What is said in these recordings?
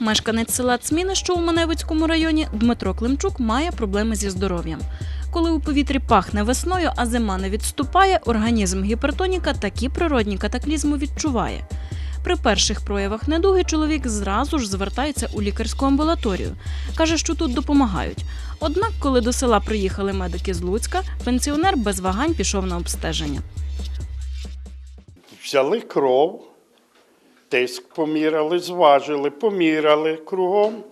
Мешканець села Цміни, що у Маневицькому районі, Дмитро Климчук має проблеми зі здоров'ям. Коли у повітрі пахне весною, а зима не відступає, організм гіпертоніка такі природні катаклізми відчуває. При перших проявах недуги чоловік зразу ж звертається у лікарську амбулаторію. Каже, що тут допомагають. Однак, коли до села приїхали медики з Луцька, пенсіонер без вагань пішов на обстеження. Взяли кров, тиск поміряли, зважили, поміряли кругом.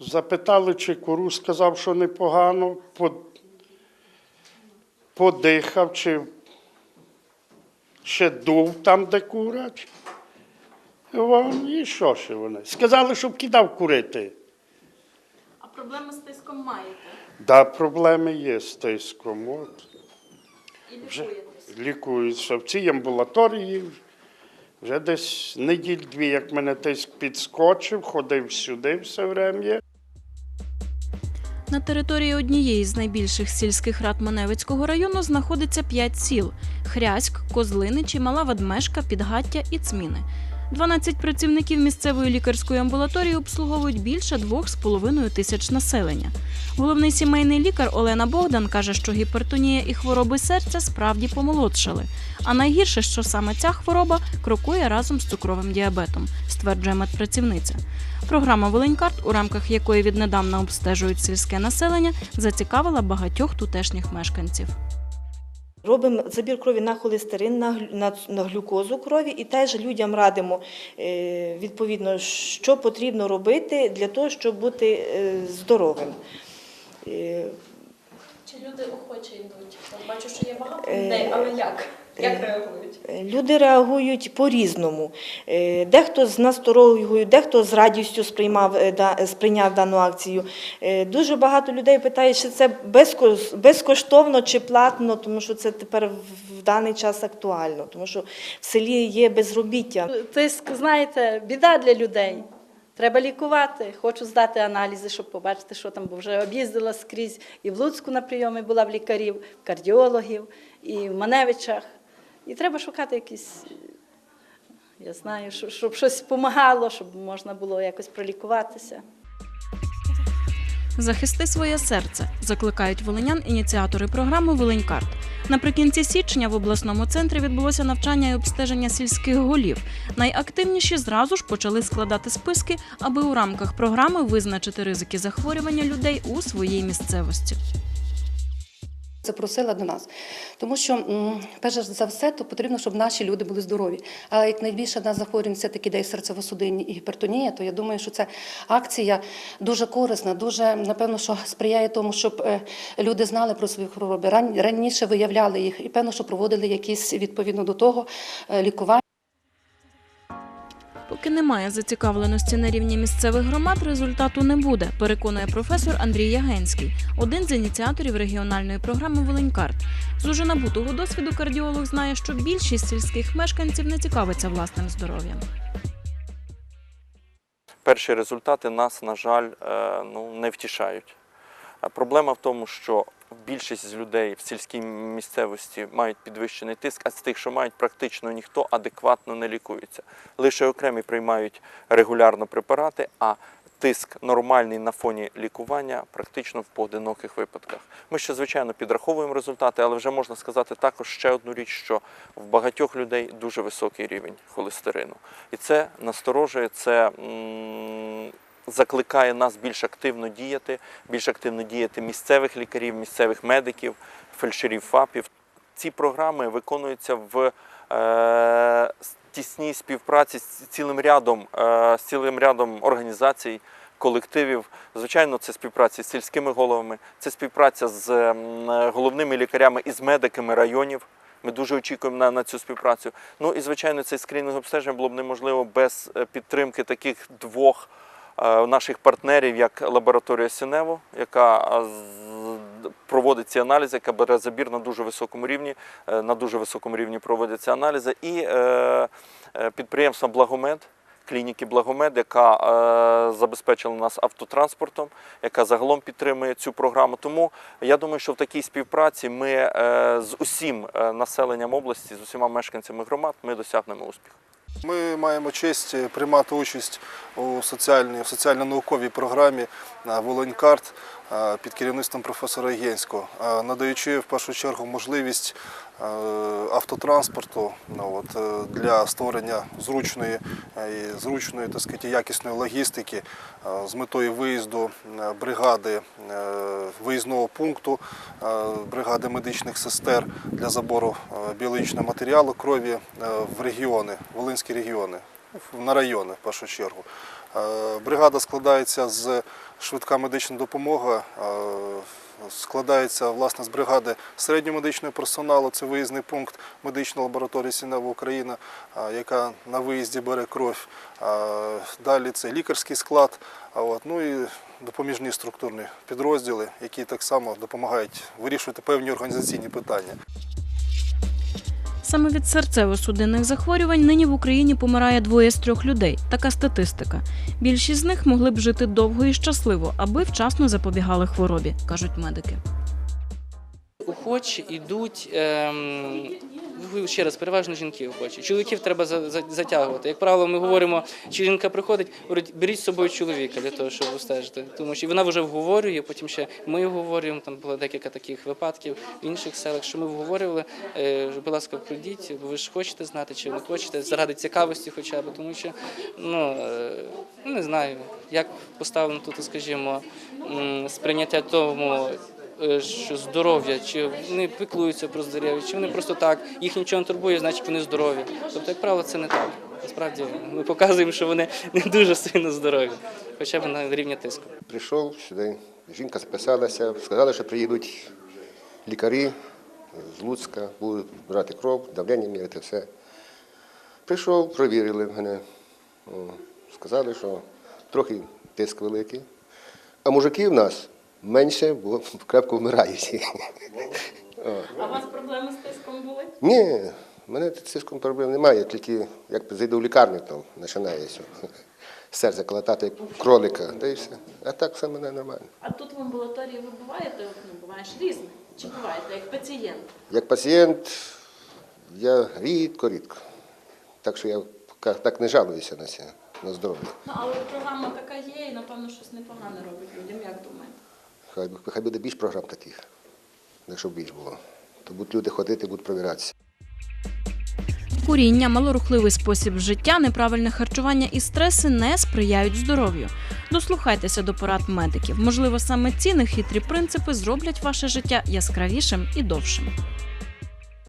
Запитали, чи куру, сказав, що непогано, подихав, чи ще дув там, де курять. І що ще вони? Сказали, щоб кидав курити. А проблеми з тиском маєте Да, проблеми є з тиском. От. і Вже лікуються в цій амбулаторії. Вже десь неділь-дві, як мене тиск підскочив, ходив сюди все врем'я. На території однієї з найбільших сільських рад Маневицького району знаходиться п'ять сіл: Хряськ, Козлиничі, Мала Ведмешка, Підгаття і Цміни. 12 працівників місцевої лікарської амбулаторії обслуговують більше 2,5 тисяч населення. Головний сімейний лікар Олена Богдан каже, що гіпертонія і хвороби серця справді помолодшали. А найгірше, що саме ця хвороба крокує разом з цукровим діабетом, стверджує медпрацівниця. Програма Волинькарт, у рамках якої віднедавна обстежують сільське населення, зацікавила багатьох тутешніх мешканців. Робимо забір крові на холестерин, на, на, на глюкозу крові і теж людям радимо е, відповідно, що потрібно робити для того, щоб бути е, здоровим. Е, Чи люди охоче йдуть? Бачу, що є багато людей, але як? Як реагують? Е, Люди реагують по-різному. Е, Дехто з насторогою, дехто з радістю сприймав, е, сприйняв дану акцію. Дуже багато людей питають, чи це безко- безкоштовно чи платно, тому що це тепер в- в даний час актуально, тому що в селі є безробіття. Тиск, знаєте, біда для людей. Треба лікувати. Хочу здати аналізи, щоб побачити, що там, бо вже об'їздила скрізь. І в Луцьку на прийомі була в лікарів, в кардіологів, і в Маневичах. І треба шукати якісь, я знаю, щоб, щось допомагало, щоб можна було якось пролікуватися. Захисти своє серце закликають волинян ініціатори програми Волинькарт. Наприкінці січня в обласному центрі відбулося навчання і обстеження сільських голів. Найактивніші зразу ж почали складати списки, аби у рамках програми визначити ризики захворювання людей у своїй місцевості. Запросила до нас, тому що перш за все, то потрібно, щоб наші люди були здорові. Але як найбільше нас захворювань все таки йде серцево-судинні і гіпертонія, то я думаю, що ця акція дуже корисна, дуже напевно, що сприяє тому, щоб е, люди знали про свої хвороби, ран- раніше виявляли їх, і певно, що проводили якісь відповідно до того е, лікування. Поки немає зацікавленості на рівні місцевих громад, результату не буде, переконує професор Андрій Ягенський, один з ініціаторів регіональної програми Волинькарт. З уже набутого досвіду кардіолог знає, що більшість сільських мешканців не цікавиться власним здоров'ям. перші результати нас, на жаль, е, ну, не втішають. Проблема в тому, що більшість людей в сільській місцевості мають підвищений тиск, а з тих, що мають, практично ніхто адекватно не лікується. Лише окремі приймають регулярно препарати, а тиск нормальний на фоні лікування практично в поодиноких випадках. Ми ще, звичайно, підраховуємо результати, але вже можна сказати також ще одну річ, що в багатьох людей дуже високий рівень холестерину. І це насторожує, це закликає нас більш активно діяти, більш активно діяти місцевих лікарів, місцевих медиків, фельдшерів ФАПів. Ці програми виконуються в е, тісній співпраці з цілим рядом, е, з цілим рядом організацій. Колективів, звичайно, це співпраця з сільськими головами, це співпраця з головними лікарями і з медиками районів. Ми дуже очікуємо на, на цю співпрацю. Ну і звичайно, цей скринінг обстеження було б неможливо без е, підтримки таких двох наших партнерів, як лабораторія Сінево, яка е, проводить ці аналізи, яка бере забір на дуже високому рівні. е, На дуже високому рівні проводяться аналізи, і е, е, підприємство Благомед. Клініки Благомед, яка е, забезпечила нас автотранспортом, яка загалом підтримує цю програму. Тому я думаю, що в такій співпраці ми е, з усім е, населенням області, з усіма мешканцями громад, ми досягнемо успіху. Ми маємо честь е, приймати участь у соціальній, соціально-науковій програмі е, «Волонькарт» під керівництвом професора Єнського, е, надаючи в першу чергу можливість е, автотранспорту ну, е, для створення зручної, е, зручної так сказати, якісної логістики е, з метою виїзду е, бригади е, виїзного пункту, е, бригади медичних сестер для забору е, біологічного матеріалу крові е, в регіони, Волинські регіони, на райони в першу чергу. Е, Бригада складається з швидка медична допомога, е, складається власне з бригади середньої медичного персоналу, це виїзний пункт медичної лабораторії Сінева Україна, е, яка на виїзді бере кров. Далі це лікарський склад, ну і допоміжні структурні підрозділи, які так само допомагають вирішувати певні організаційні питання. Саме від серцево-судинних захворювань нині в Україні помирає двоє з трьох людей. Така статистика. Більшість з них могли б жити довго і щасливо, аби вчасно запобігали хворобі, кажуть медики. Охочі йдуть ем, ще раз, переважно жінки охочі. Чоловіків треба за- за- затягувати. Як правило, ми говоримо, чи жінка приходить, говорить, беріть з собою чоловіка для того, щоб стежити. Тому що вона вже вговорює, потім ще ми вговорюємо. Там було декілька таких випадків в інших селах, що ми вговорювали. Е, будь ласка, прийдіть, бо ви ж хочете знати, чи не хочете, заради цікавості, хоча б, тому що ну е, не знаю, як поставлено тут, скажімо, сприйняття тому що здоров'я, чи вони піклуються про здоров'я, чи вони просто так, їх нічого не турбує, значить вони здорові. Тобто, як правило, це не так. Насправді ми показуємо, що вони не дуже сильно здорові, хоча б на рівні тиску. Прийшов сюди, жінка записалася, сказали, що приїдуть лікарі з Луцька, будуть брати кров, давлення міряти, все. Прийшов, провірили мене. Сказали, що трохи тиск великий. А мужики в нас менше, бо крепко вмирають. А у вас проблеми з тиском були? Ні, в мене тиском проблем немає, тільки як зайду в лікарню, то починається серце колотати, як кролика, та й все. А так все мене нормально. А тут в амбулаторії ви буваєте? Ну, буваєш різне. Чи буваєте як пацієнт? Як пацієнт я рідко-рідко. Так що я так не жалуюся на це, на здоров'я. Ну, але програма така є і, напевно, щось непогане робить людям, як думаєте? Хай, хай буде більш програм таких, не щоб більш було. То будуть люди ходити, будуть провіратися. Куріння, малорухливий спосіб життя, неправильне харчування і стреси не сприяють здоров'ю. Дослухайтеся до порад медиків. Можливо, саме ці нехитрі принципи зроблять ваше життя яскравішим і довшим.